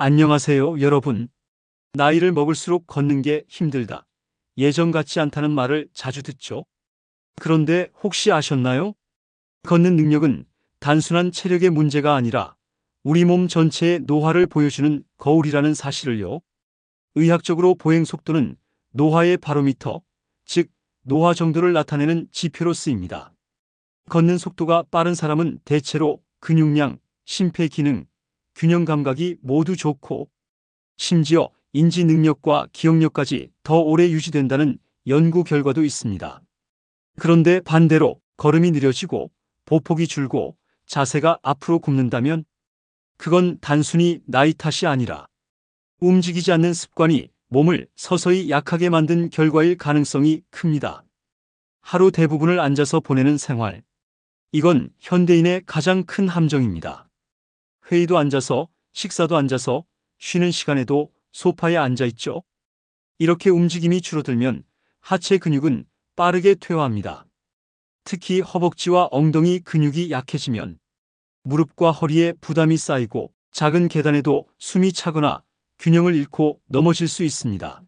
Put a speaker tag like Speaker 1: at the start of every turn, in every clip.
Speaker 1: 안녕하세요, 여러분. 나이를 먹을수록 걷는 게 힘들다. 예전 같지 않다는 말을 자주 듣죠. 그런데 혹시 아셨나요? 걷는 능력은 단순한 체력의 문제가 아니라 우리 몸 전체의 노화를 보여주는 거울이라는 사실을요. 의학적으로 보행 속도는 노화의 바로미터, 즉 노화 정도를 나타내는 지표로 쓰입니다. 걷는 속도가 빠른 사람은 대체로 근육량, 심폐 기능, 균형 감각이 모두 좋고 심지어 인지 능력과 기억력까지 더 오래 유지된다는 연구 결과도 있습니다. 그런데 반대로 걸음이 느려지고 보폭이 줄고 자세가 앞으로 굽는다면 그건 단순히 나이 탓이 아니라 움직이지 않는 습관이 몸을 서서히 약하게 만든 결과일 가능성이 큽니다. 하루 대부분을 앉아서 보내는 생활. 이건 현대인의 가장 큰 함정입니다. 회의도 앉아서, 식사도 앉아서, 쉬는 시간에도 소파에 앉아 있죠. 이렇게 움직임이 줄어들면 하체 근육은 빠르게 퇴화합니다. 특히 허벅지와 엉덩이 근육이 약해지면 무릎과 허리에 부담이 쌓이고 작은 계단에도 숨이 차거나 균형을 잃고 넘어질 수 있습니다.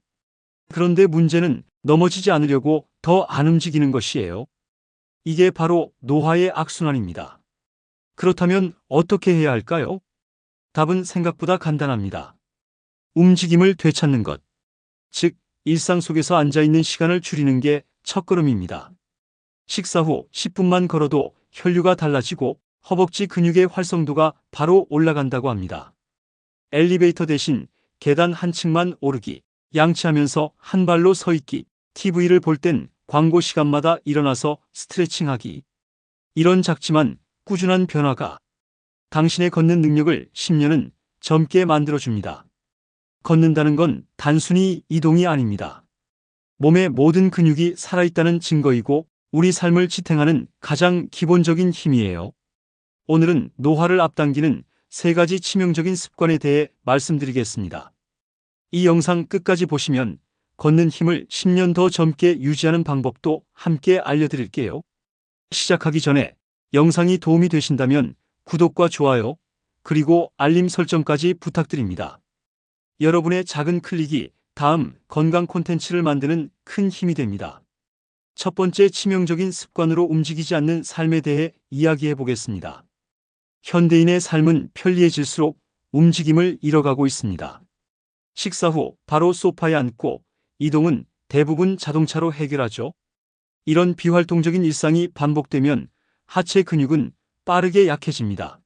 Speaker 1: 그런데 문제는 넘어지지 않으려고 더 안 움직이는 것이에요. 이게 바로 노화의 악순환입니다. 그렇다면 어떻게 해야 할까요? 답은 생각보다 간단합니다. 움직임을 되찾는 것. 즉, 일상 속에서 앉아있는 시간을 줄이는 게 첫걸음입니다. 식사 후 10분만 걸어도 혈류가 달라지고 허벅지 근육의 활성도가 바로 올라간다고 합니다. 엘리베이터 대신 계단 한 층만 오르기, 양치하면서 한 발로 서 있기, TV를 볼 땐 광고 시간마다 일어나서 스트레칭하기. 이런 작지만 꾸준한 변화가 당신의 걷는 능력을 10년은 젊게 만들어줍니다. 걷는다는 건 단순히 이동이 아닙니다. 몸의 모든 근육이 살아있다는 증거이고 우리 삶을 지탱하는 가장 기본적인 힘이에요. 오늘은 노화를 앞당기는 세 가지 치명적인 습관에 대해 말씀드리겠습니다. 이 영상 끝까지 보시면 걷는 힘을 10년 더 젊게 유지하는 방법도 함께 알려드릴게요. 시작하기 전에 영상이 도움이 되신다면 구독과 좋아요, 그리고 알림 설정까지 부탁드립니다. 여러분의 작은 클릭이 다음 건강 콘텐츠를 만드는 큰 힘이 됩니다. 첫 번째 치명적인 습관으로 움직이지 않는 삶에 대해 이야기해 보겠습니다. 현대인의 삶은 편리해질수록 움직임을 잃어가고 있습니다. 식사 후 바로 소파에 앉고 이동은 대부분 자동차로 해결하죠. 이런 비활동적인 일상이 반복되면 하체 근육은 빠르게 약해집니다.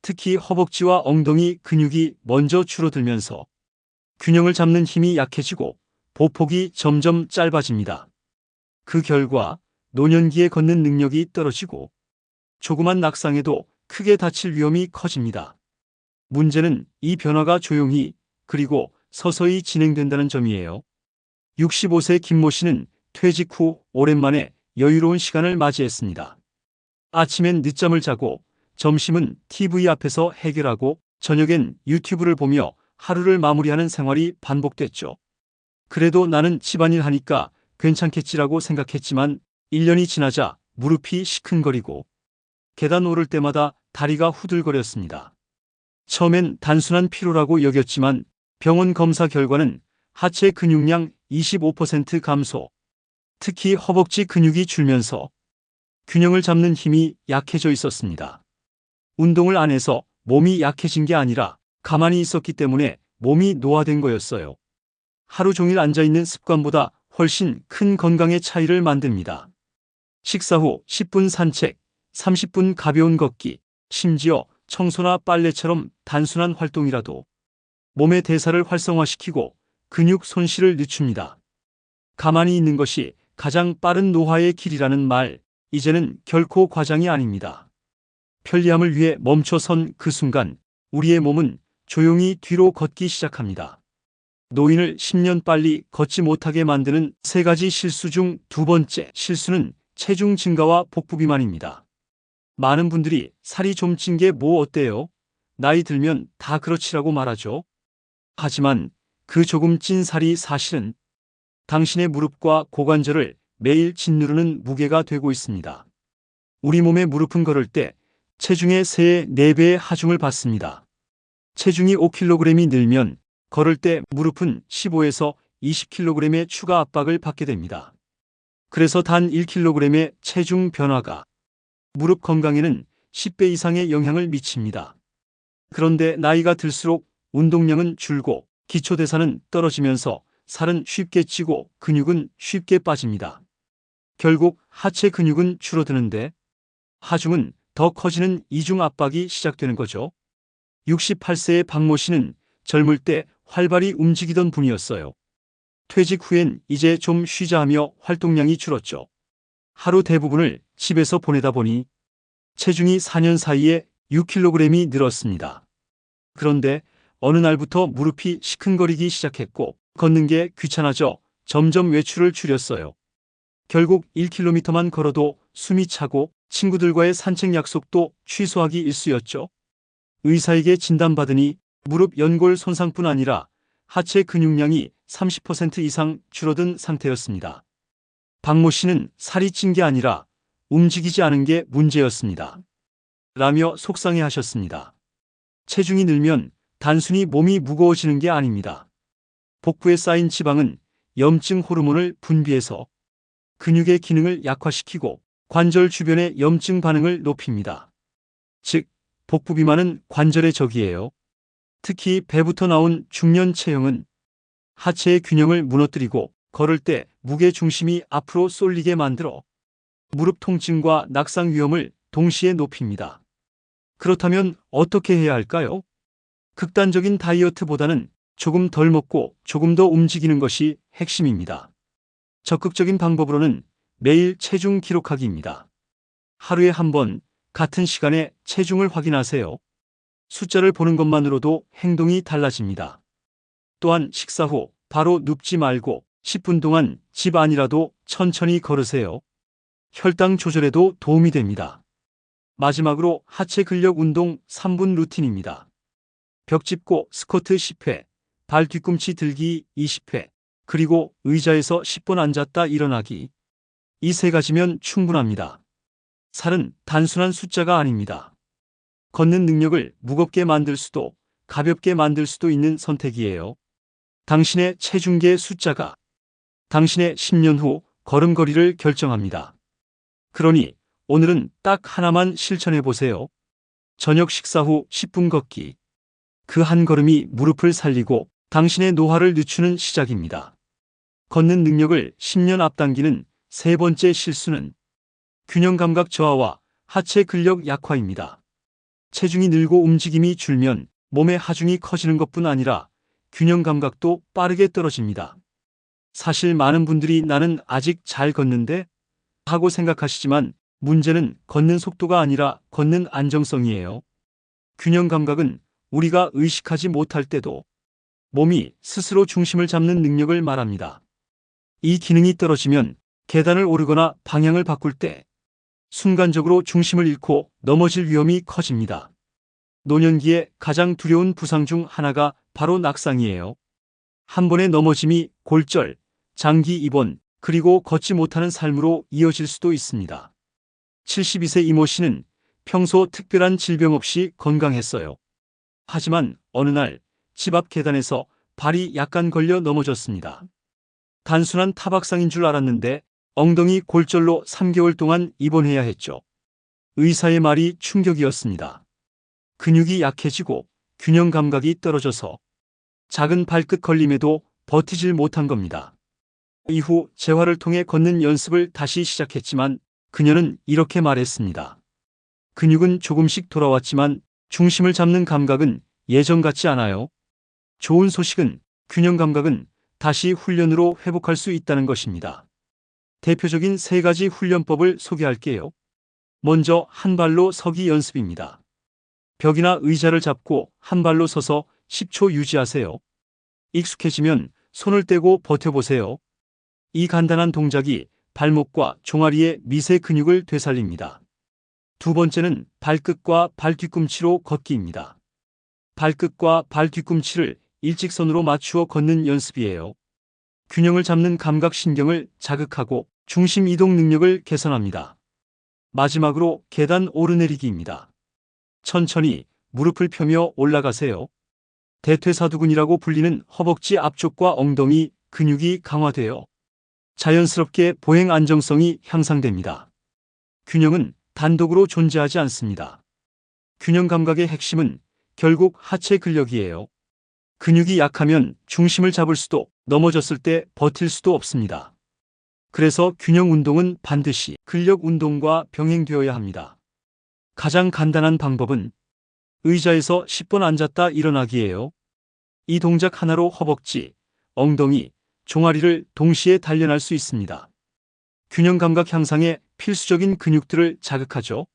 Speaker 1: 특히 허벅지와 엉덩이 근육이 먼저 줄어들면서 균형을 잡는 힘이 약해지고 보폭이 점점 짧아집니다. 그 결과 노년기에 걷는 능력이 떨어지고 조그만 낙상에도 크게 다칠 위험이 커집니다. 문제는 이 변화가 조용히 그리고 서서히 진행된다는 점이에요. 65세 김모 씨는 퇴직 후 오랜만에 여유로운 시간을 맞이했습니다. 아침엔 늦잠을 자고 점심은 TV 앞에서 해결하고 저녁엔 유튜브를 보며 하루를 마무리하는 생활이 반복됐죠. 그래도 나는 집안일 하니까 괜찮겠지라고 생각했지만 1년이 지나자 무릎이 시큰거리고 계단 오를 때마다 다리가 후들거렸습니다. 처음엔 단순한 피로라고 여겼지만 병원 검사 결과는 하체 근육량 25% 감소, 특히 허벅지 근육이 줄면서 균형을 잡는 힘이 약해져 있었습니다. 운동을 안 해서 몸이 약해진 게 아니라 가만히 있었기 때문에 몸이 노화된 거였어요. 하루 종일 앉아있는 습관보다 훨씬 큰 건강의 차이를 만듭니다. 식사 후 10분 산책, 30분 가벼운 걷기, 심지어 청소나 빨래처럼 단순한 활동이라도 몸의 대사를 활성화시키고 근육 손실을 늦춥니다. 가만히 있는 것이 가장 빠른 노화의 길이라는 말, 이제는 결코 과장이 아닙니다. 편리함을 위해 멈춰선 그 순간 우리의 몸은 조용히 뒤로 걷기 시작합니다. 노인을 10년 빨리 걷지 못하게 만드는 세 가지 실수 중 두 번째 실수는 체중 증가와 복부 비만입니다. 많은 분들이 살이 좀 찐 게 뭐 어때요? 나이 들면 다 그렇지라고 말하죠. 하지만 그 조금 찐 살이 사실은 당신의 무릎과 고관절을 매일 짓누르는 무게가 되고 있습니다. 우리 몸의 무릎은 걸을 때 체중의 3, 4배의 하중을 받습니다. 체중이 5kg이 늘면 걸을 때 무릎은 15에서 20kg의 추가 압박을 받게 됩니다. 그래서 단 1kg의 체중 변화가 무릎 건강에는 10배 이상의 영향을 미칩니다. 그런데 나이가 들수록 운동량은 줄고 기초대사는 떨어지면서 살은 쉽게 찌고 근육은 쉽게 빠집니다. 결국 하체 근육은 줄어드는데 하중은 더 커지는 이중 압박이 시작되는 거죠. 68세의 박모 씨는 젊을 때 활발히 움직이던 분이었어요. 퇴직 후엔 이제 좀 쉬자 하며 활동량이 줄었죠. 하루 대부분을 집에서 보내다 보니 체중이 4년 사이에 6kg이 늘었습니다. 그런데 어느 날부터 무릎이 시큰거리기 시작했고 걷는 게 귀찮아져 점점 외출을 줄였어요. 결국 1km만 걸어도 숨이 차고 친구들과의 산책 약속도 취소하기 일쑤였죠. 의사에게 진단받으니 무릎 연골 손상뿐 아니라 하체 근육량이 30% 이상 줄어든 상태였습니다. 박모 씨는 살이 찐 게 아니라 움직이지 않은 게 문제였습니다. 라며 속상해 하셨습니다. 체중이 늘면 단순히 몸이 무거워지는 게 아닙니다. 복부에 쌓인 지방은 염증 호르몬을 분비해서 근육의 기능을 약화시키고 관절 주변의 염증 반응을 높입니다. 즉, 복부 비만은 관절의 적이에요. 특히 배부터 나온 중년 체형은 하체의 균형을 무너뜨리고 걸을 때 무게 중심이 앞으로 쏠리게 만들어 무릎 통증과 낙상 위험을 동시에 높입니다. 그렇다면 어떻게 해야 할까요? 극단적인 다이어트보다는 조금 덜 먹고 조금 더 움직이는 것이 핵심입니다. 적극적인 방법으로는 매일 체중 기록하기입니다. 하루에 한 번 같은 시간에 체중을 확인하세요. 숫자를 보는 것만으로도 행동이 달라집니다. 또한 식사 후 바로 눕지 말고 10분 동안 집 안이라도 천천히 걸으세요. 혈당 조절에도 도움이 됩니다. 마지막으로 하체 근력 운동 3분 루틴입니다. 벽 짚고 스쿼트 10회, 발 뒤꿈치 들기 20회, 그리고 의자에서 10분 앉았다 일어나기. 이 세 가지면 충분합니다. 살은 단순한 숫자가 아닙니다. 걷는 능력을 무겁게 만들 수도 가볍게 만들 수도 있는 선택이에요. 당신의 체중계 숫자가 당신의 10년 후 걸음걸이를 결정합니다. 그러니 오늘은 딱 하나만 실천해 보세요. 저녁 식사 후 10분 걷기. 그 한 걸음이 무릎을 살리고 당신의 노화를 늦추는 시작입니다. 걷는 능력을 10년 앞당기는 세 번째 실수는 균형 감각 저하와 하체 근력 약화입니다. 체중이 늘고 움직임이 줄면 몸의 하중이 커지는 것뿐 아니라 균형 감각도 빠르게 떨어집니다. 사실 많은 분들이 나는 아직 잘 걷는데 하고 생각하시지만 문제는 걷는 속도가 아니라 걷는 안정성이에요. 균형 감각은 우리가 의식하지 못할 때도 몸이 스스로 중심을 잡는 능력을 말합니다. 이 기능이 떨어지면 계단을 오르거나 방향을 바꿀 때 순간적으로 중심을 잃고 넘어질 위험이 커집니다. 노년기에 가장 두려운 부상 중 하나가 바로 낙상이에요. 한 번의 넘어짐이 골절, 장기 입원, 그리고 걷지 못하는 삶으로 이어질 수도 있습니다. 72세 이모 씨는 평소 특별한 질병 없이 건강했어요. 하지만 어느 날 집 앞 계단에서 발이 약간 걸려 넘어졌습니다. 단순한 타박상인 줄 알았는데 엉덩이 골절로 3개월 동안 입원해야 했죠. 의사의 말이 충격이었습니다. 근육이 약해지고 균형 감각이 떨어져서 작은 발끝 걸림에도 버티질 못한 겁니다. 이후 재활을 통해 걷는 연습을 다시 시작했지만 그녀는 이렇게 말했습니다. 근육은 조금씩 돌아왔지만 중심을 잡는 감각은 예전 같지 않아요. 좋은 소식은 균형 감각은 다시 훈련으로 회복할 수 있다는 것입니다. 대표적인 세 가지 훈련법을 소개할게요. 먼저 한 발로 서기 연습입니다. 벽이나 의자를 잡고 한 발로 서서 10초 유지하세요. 익숙해지면 손을 떼고 버텨보세요. 이 간단한 동작이 발목과 종아리의 미세 근육을 되살립니다. 두 번째는 발끝과 발 뒤꿈치로 걷기입니다. 발끝과 발 뒤꿈치를 일직선으로 맞추어 걷는 연습이에요. 균형을 잡는 감각신경을 자극하고 중심 이동 능력을 개선합니다. 마지막으로 계단 오르내리기입니다. 천천히 무릎을 펴며 올라가세요. 대퇴사두근이라고 불리는 허벅지 앞쪽과 엉덩이 근육이 강화되어 자연스럽게 보행 안정성이 향상됩니다. 균형은 단독으로 존재하지 않습니다. 균형 감각의 핵심은 결국 하체 근력이에요. 근육이 약하면 중심을 잡을 수도 넘어졌을 때 버틸 수도 없습니다. 그래서 균형 운동은 반드시 근력 운동과 병행되어야 합니다. 가장 간단한 방법은 의자에서 10번 앉았다 일어나기예요. 이 동작 하나로 허벅지, 엉덩이, 종아리를 동시에 단련할 수 있습니다. 균형 감각 향상에 필수적인 근육들을 자극하죠.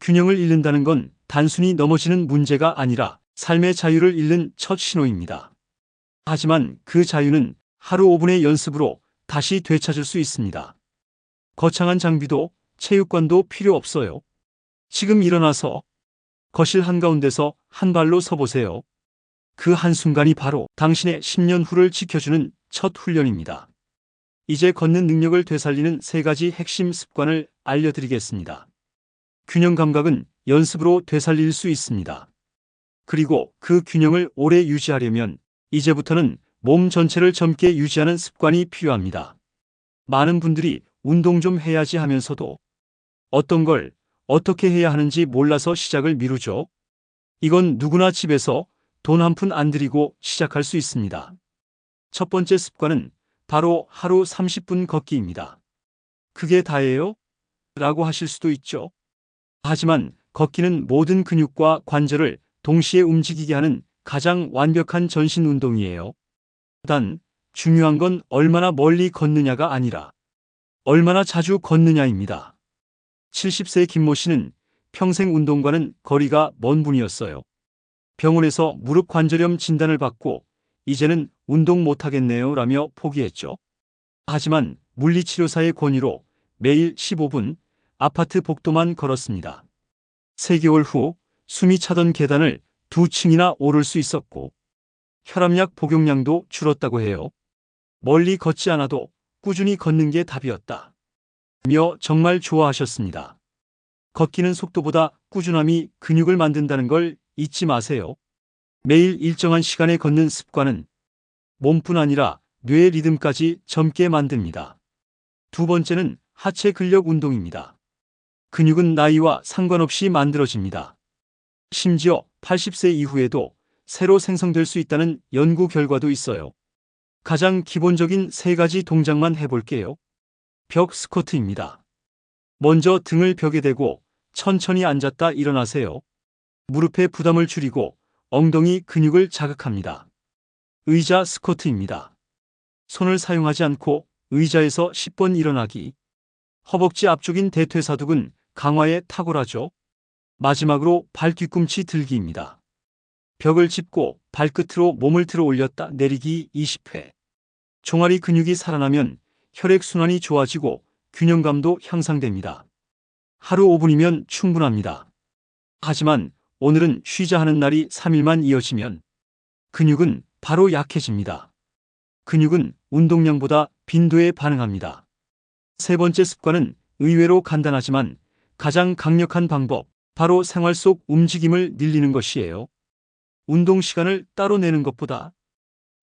Speaker 1: 균형을 잃는다는 건 단순히 넘어지는 문제가 아니라 삶의 자유를 잃는 첫 신호입니다. 하지만 그 자유는 하루 5분의 연습으로 다시 되찾을 수 있습니다. 거창한 장비도 체육관도 필요 없어요. 지금 일어나서 거실 한가운데서 한 발로 서보세요. 그 한순간이 바로 당신의 10년 후를 지켜주는 첫 훈련입니다. 이제 걷는 능력을 되살리는 세 가지 핵심 습관을 알려드리겠습니다. 균형 감각은 연습으로 되살릴 수 있습니다. 그리고 그 균형을 오래 유지하려면 이제부터는 몸 전체를 젊게 유지하는 습관이 필요합니다. 많은 분들이 운동 좀 해야지 하면서도 어떤 걸 어떻게 해야 하는지 몰라서 시작을 미루죠. 이건 누구나 집에서 돈 한 푼 안 들이고 시작할 수 있습니다. 첫 번째 습관은 바로 하루 30분 걷기입니다. 그게 다예요? 라고 하실 수도 있죠. 하지만 걷기는 모든 근육과 관절을 동시에 움직이게 하는 가장 완벽한 전신 운동이에요. 단, 중요한 건 얼마나 멀리 걷느냐가 아니라 얼마나 자주 걷느냐입니다. 70세 김모 씨는 평생 운동과는 거리가 먼 분이었어요. 병원에서 무릎 관절염 진단을 받고 이제는 운동 못하겠네요 라며 포기했죠. 하지만 물리치료사의 권유로 매일 15분 아파트 복도만 걸었습니다. 3개월 후 숨이 차던 계단을 두 층이나 오를 수 있었고 혈압약 복용량도 줄었다고 해요. 멀리 걷지 않아도 꾸준히 걷는 게 답이었다. 며 정말 좋아하셨습니다. 걷기는 속도보다 꾸준함이 근육을 만든다는 걸 잊지 마세요. 매일 일정한 시간에 걷는 습관은 몸뿐 아니라 뇌의 리듬까지 젊게 만듭니다. 두 번째는 하체 근력 운동입니다. 근육은 나이와 상관없이 만들어집니다. 심지어 80세 이후에도 새로 생성될 수 있다는 연구 결과도 있어요. 가장 기본적인 세 가지 동작만 해볼게요. 벽 스쿼트입니다. 먼저 등을 벽에 대고 천천히 앉았다 일어나세요. 무릎의 부담을 줄이고 엉덩이 근육을 자극합니다. 의자 스쿼트입니다. 손을 사용하지 않고 의자에서 10번 일어나기. 허벅지 앞쪽인 대퇴사두근 강화에 탁월하죠. 마지막으로 발 뒤꿈치 들기입니다. 벽을 짚고 발끝으로 몸을 들어 올렸다 내리기 20회. 종아리 근육이 살아나면 혈액순환이 좋아지고 균형감도 향상됩니다. 하루 5분이면 충분합니다. 하지만 오늘은 쉬자 하는 날이 3일만 이어지면 근육은 바로 약해집니다. 근육은 운동량보다 빈도에 반응합니다. 세 번째 습관은 의외로 간단하지만 가장 강력한 방법, 바로 생활 속 움직임을 늘리는 것이에요. 운동 시간을 따로 내는 것보다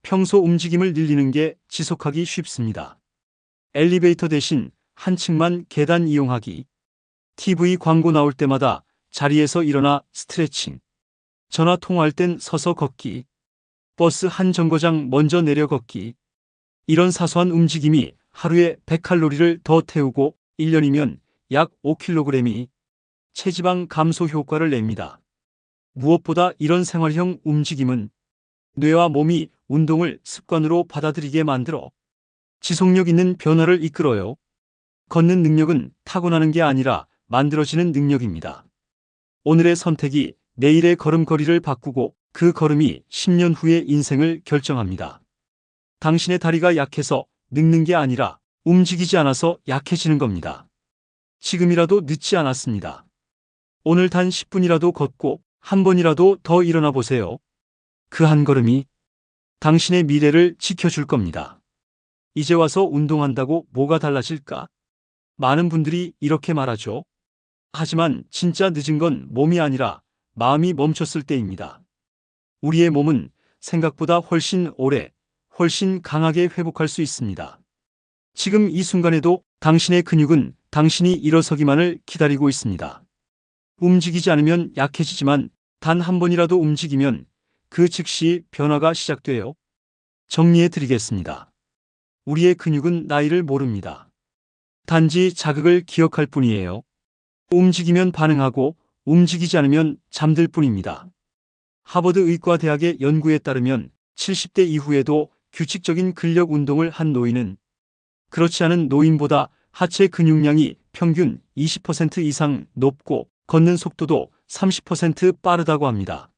Speaker 1: 평소 움직임을 늘리는 게 지속하기 쉽습니다. 엘리베이터 대신 한 층만 계단 이용하기. TV 광고 나올 때마다 자리에서 일어나 스트레칭. 전화 통화할 땐 서서 걷기. 버스 한 정거장 먼저 내려 걷기. 이런 사소한 움직임이 하루에 100칼로리를 더 태우고 1년이면 약 5kg이 체지방 감소 효과를 냅니다. 무엇보다 이런 생활형 움직임은 뇌와 몸이 운동을 습관으로 받아들이게 만들어 지속력 있는 변화를 이끌어요. 걷는 능력은 타고나는 게 아니라 만들어지는 능력입니다. 오늘의 선택이 내일의 걸음걸이를 바꾸고 그 걸음이 10년 후의 인생을 결정합니다. 당신의 다리가 약해서 늙는 게 아니라 움직이지 않아서 약해지는 겁니다. 지금이라도 늦지 않았습니다. 오늘 단 10분이라도 걷고 한 번이라도 더 일어나 보세요. 그 한 걸음이 당신의 미래를 지켜줄 겁니다. 이제 와서 운동한다고 뭐가 달라질까? 많은 분들이 이렇게 말하죠. 하지만 진짜 늦은 건 몸이 아니라 마음이 멈췄을 때입니다. 우리의 몸은 생각보다 훨씬 오래, 훨씬 강하게 회복할 수 있습니다. 지금 이 순간에도 당신의 근육은 당신이 일어서기만을 기다리고 있습니다. 움직이지 않으면 약해지지만 단 한 번이라도 움직이면 그 즉시 변화가 시작돼요. 정리해 드리겠습니다. 우리의 근육은 나이를 모릅니다. 단지 자극을 기억할 뿐이에요. 움직이면 반응하고 움직이지 않으면 잠들 뿐입니다. 하버드 의과대학의 연구에 따르면 70대 이후에도 규칙적인 근력 운동을 한 노인은 그렇지 않은 노인보다 하체 근육량이 평균 20% 이상 높고 걷는 속도도 30% 빠르다고 합니다.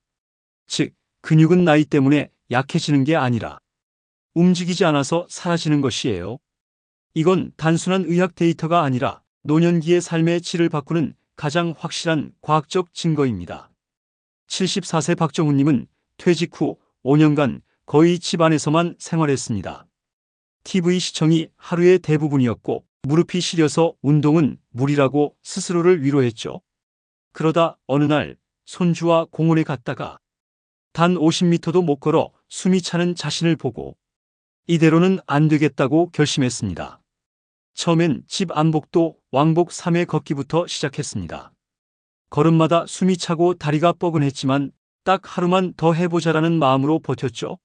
Speaker 1: 즉, 근육은 나이 때문에 약해지는 게 아니라 움직이지 않아서 사라지는 것이에요. 이건 단순한 의학 데이터가 아니라 노년기의 삶의 질을 바꾸는 가장 확실한 과학적 증거입니다. 74세 박정훈님은 퇴직 후 5년간 거의 집안에서만 생활했습니다. TV 시청이 하루의 대부분이었고 무릎이 시려서 운동은 무리라고 스스로를 위로했죠. 그러다 어느 날 손주와 공원에 갔다가 단 50m도 못 걸어 숨이 차는 자신을 보고 이대로는 안 되겠다고 결심했습니다. 처음엔 집 안복도 왕복 3회 걷기부터 시작했습니다. 걸음마다 숨이 차고 다리가 뻐근했지만 딱 하루만 더 해보자라는 마음으로 버텼죠.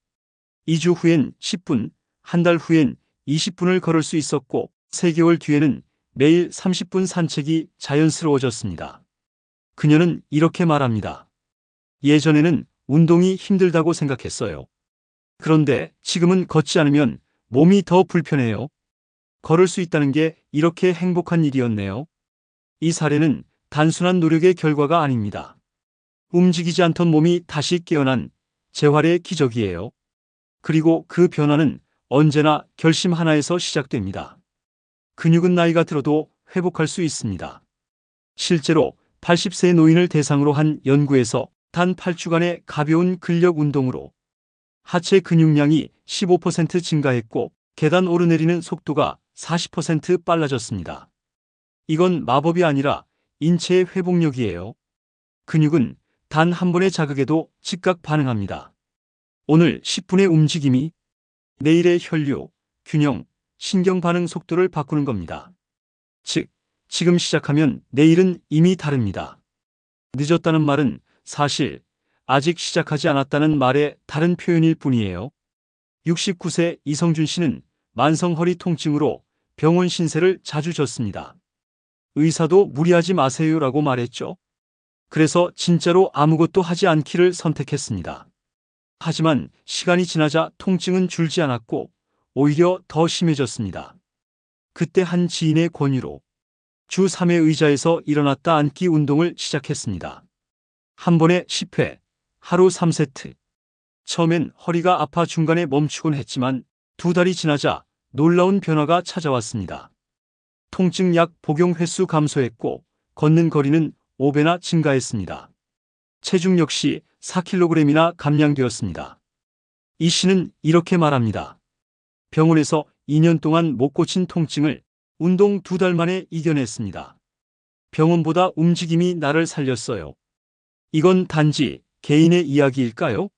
Speaker 1: 2주 후엔 10분, 한 달 후엔 20분을 걸을 수 있었고 3개월 뒤에는 매일 30분 산책이 자연스러워졌습니다. 그녀는 이렇게 말합니다. 예전에는 운동이 힘들다고 생각했어요. 그런데 지금은 걷지 않으면 몸이 더 불편해요. 걸을 수 있다는 게 이렇게 행복한 일이었네요. 이 사례는 단순한 노력의 결과가 아닙니다. 움직이지 않던 몸이 다시 깨어난 재활의 기적이에요. 그리고 그 변화는 언제나 결심 하나에서 시작됩니다. 근육은 나이가 들어도 회복할 수 있습니다. 실제로 80세 노인을 대상으로 한 연구에서 단 8주간의 가벼운 근력 운동으로 하체 근육량이 15% 증가했고 계단 오르내리는 속도가 40% 빨라졌습니다. 이건 마법이 아니라 인체의 회복력이에요. 근육은 단 한 번의 자극에도 즉각 반응합니다. 오늘 10분의 움직임이 내일의 혈류, 균형, 신경 반응 속도를 바꾸는 겁니다. 즉, 지금 시작하면 내일은 이미 다릅니다. 늦었다는 말은 사실 아직 시작하지 않았다는 말의 다른 표현일 뿐이에요. 69세 이성준 씨는 만성 허리 통증으로 병원 신세를 자주 졌습니다. 의사도 무리하지 마세요라고 말했죠. 그래서 진짜로 아무것도 하지 않기를 선택했습니다. 하지만 시간이 지나자 통증은 줄지 않았고 오히려 더 심해졌습니다. 그때 한 지인의 권유로 주 3회 의자에서 일어났다 앉기 운동을 시작했습니다. 한 번에 10회, 하루 3세트. 처음엔 허리가 아파 중간에 멈추곤 했지만 두 달이 지나자 놀라운 변화가 찾아왔습니다. 통증 약 복용 횟수 감소했고 걷는 거리는 5배나 증가했습니다. 체중 역시 4kg이나 감량되었습니다. 이 씨는 이렇게 말합니다. 병원에서 2년 동안 못 고친 통증을 운동 두 달 만에 이겨냈습니다. 병원보다 움직임이 나를 살렸어요. 이건 단지 개인의 이야기일까요?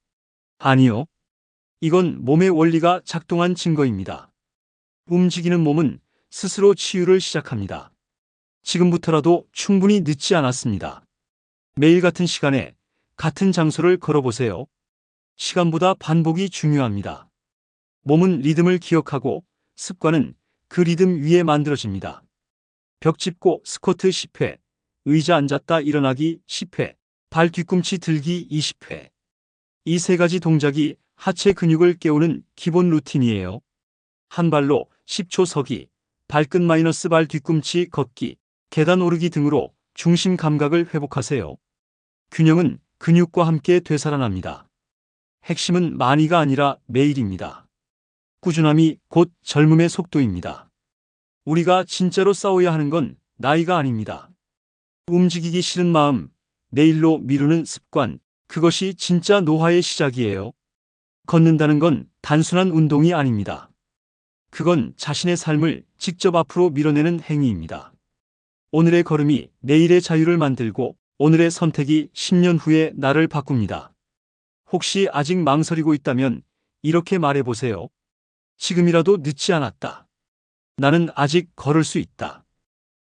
Speaker 1: 아니요. 이건 몸의 원리가 작동한 증거입니다. 움직이는 몸은 스스로 치유를 시작합니다. 지금부터라도 충분히 늦지 않았습니다. 매일 같은 시간에 같은 장소를 걸어보세요. 시간보다 반복이 중요합니다. 몸은 리듬을 기억하고 습관은 그 리듬 위에 만들어집니다. 벽 짚고 스쿼트 10회, 의자 앉았다 일어나기 10회, 발 뒤꿈치 들기 20회. 이 세 가지 동작이 하체 근육을 깨우는 기본 루틴이에요. 한 발로 10초 서기, 발끝 마이너스 발 뒤꿈치 걷기, 계단 오르기 등으로 중심 감각을 회복하세요. 균형은 근육과 함께 되살아납니다. 핵심은 많이가 아니라 매일입니다. 꾸준함이 곧 젊음의 속도입니다. 우리가 진짜로 싸워야 하는 건 나이가 아닙니다. 움직이기 싫은 마음, 내일로 미루는 습관, 그것이 진짜 노화의 시작이에요. 걷는다는 건 단순한 운동이 아닙니다. 그건 자신의 삶을 직접 앞으로 밀어내는 행위입니다. 오늘의 걸음이 내일의 자유를 만들고 오늘의 선택이 10년 후에 나를 바꿉니다. 혹시 아직 망설이고 있다면 이렇게 말해보세요. 지금이라도 늦지 않았다. 나는 아직 걸을 수 있다.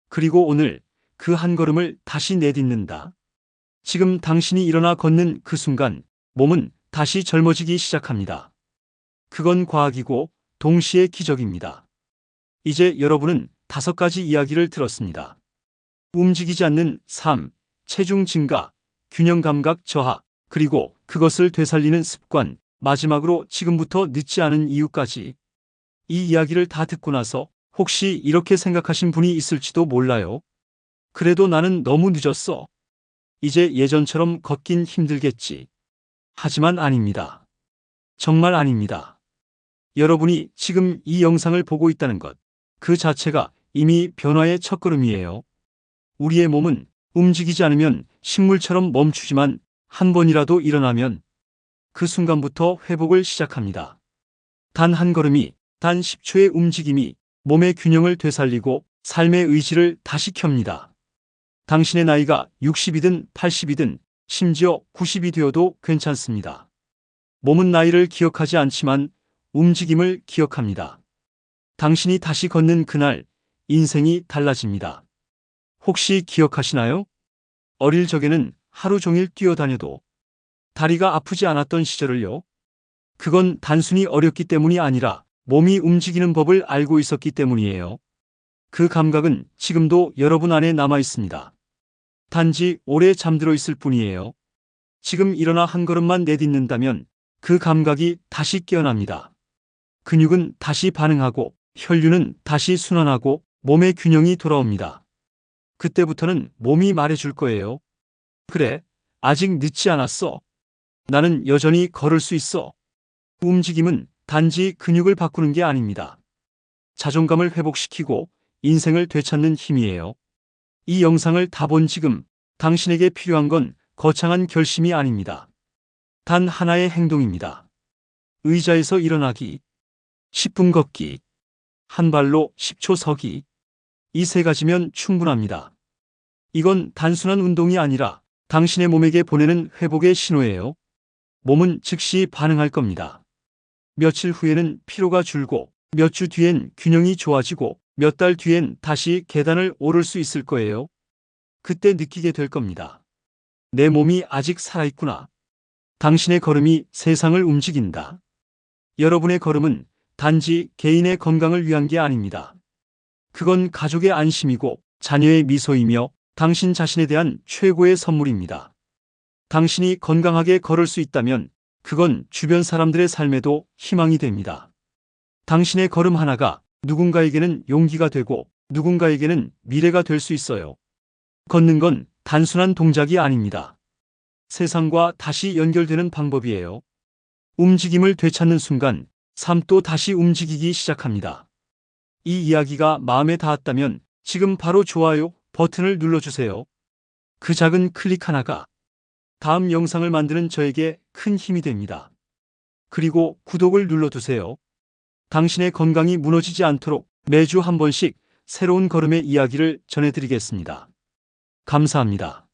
Speaker 1: 그리고 오늘 그 한 걸음을 다시 내딛는다. 지금 당신이 일어나 걷는 그 순간 몸은 다시 젊어지기 시작합니다. 그건 과학이고 동시에 기적입니다. 이제 여러분은 다섯 가지 이야기를 들었습니다. 움직이지 않는 삶, 체중 증가, 균형 감각 저하, 그리고 그것을 되살리는 습관, 마지막으로 지금부터 늦지 않은 이유까지. 이 이야기를 다 듣고 나서 혹시 이렇게 생각하신 분이 있을지도 몰라요. 그래도 나는 너무 늦었어. 이제 예전처럼 걷긴 힘들겠지. 하지만 아닙니다. 정말 아닙니다. 여러분이 지금 이 영상을 보고 있다는 것, 그 자체가 이미 변화의 첫걸음이에요. 우리의 몸은 움직이지 않으면 식물처럼 멈추지만 한 번이라도 일어나면 그 순간부터 회복을 시작합니다. 단 한 걸음이, 단 10초의 움직임이 몸의 균형을 되살리고 삶의 의지를 다시 켭니다. 당신의 나이가 60이든 80이든 심지어 90이 되어도 괜찮습니다. 몸은 나이를 기억하지 않지만 움직임을 기억합니다. 당신이 다시 걷는 그날 인생이 달라집니다. 혹시 기억하시나요? 어릴 적에는 하루 종일 뛰어다녀도 다리가 아프지 않았던 시절을요. 그건 단순히 어렸기 때문이 아니라 몸이 움직이는 법을 알고 있었기 때문이에요. 그 감각은 지금도 여러분 안에 남아 있습니다. 단지 오래 잠들어 있을 뿐이에요. 지금 일어나 한 걸음만 내딛는다면 그 감각이 다시 깨어납니다. 근육은 다시 반응하고 혈류는 다시 순환하고 몸의 균형이 돌아옵니다. 그때부터는 몸이 말해줄 거예요. 그래, 아직 늦지 않았어. 나는 여전히 걸을 수 있어. 움직임은 단지 근육을 바꾸는 게 아닙니다. 자존감을 회복시키고 인생을 되찾는 힘이에요. 이 영상을 다 본 지금 당신에게 필요한 건 거창한 결심이 아닙니다. 단 하나의 행동입니다. 의자에서 일어나기, 10분 걷기, 한 발로 10초 서기. 이 세 가지면 충분합니다. 이건 단순한 운동이 아니라 당신의 몸에게 보내는 회복의 신호예요. 몸은 즉시 반응할 겁니다. 며칠 후에는 피로가 줄고 몇 주 뒤엔 균형이 좋아지고 몇 달 뒤엔 다시 계단을 오를 수 있을 거예요. 그때 느끼게 될 겁니다. 내 몸이 아직 살아있구나. 당신의 걸음이 세상을 움직인다. 여러분의 걸음은 단지 개인의 건강을 위한 게 아닙니다. 그건 가족의 안심이고 자녀의 미소이며 당신 자신에 대한 최고의 선물입니다. 당신이 건강하게 걸을 수 있다면 그건 주변 사람들의 삶에도 희망이 됩니다. 당신의 걸음 하나가 누군가에게는 용기가 되고 누군가에게는 미래가 될 수 있어요. 걷는 건 단순한 동작이 아닙니다. 세상과 다시 연결되는 방법이에요. 움직임을 되찾는 순간 삶도 다시 움직이기 시작합니다. 이 이야기가 마음에 닿았다면 지금 바로 좋아요 버튼을 눌러주세요. 그 작은 클릭 하나가 다음 영상을 만드는 저에게 큰 힘이 됩니다. 그리고 구독을 눌러두세요. 당신의 건강이 무너지지 않도록 매주 한 번씩 새로운 걸음의 이야기를 전해드리겠습니다. 감사합니다.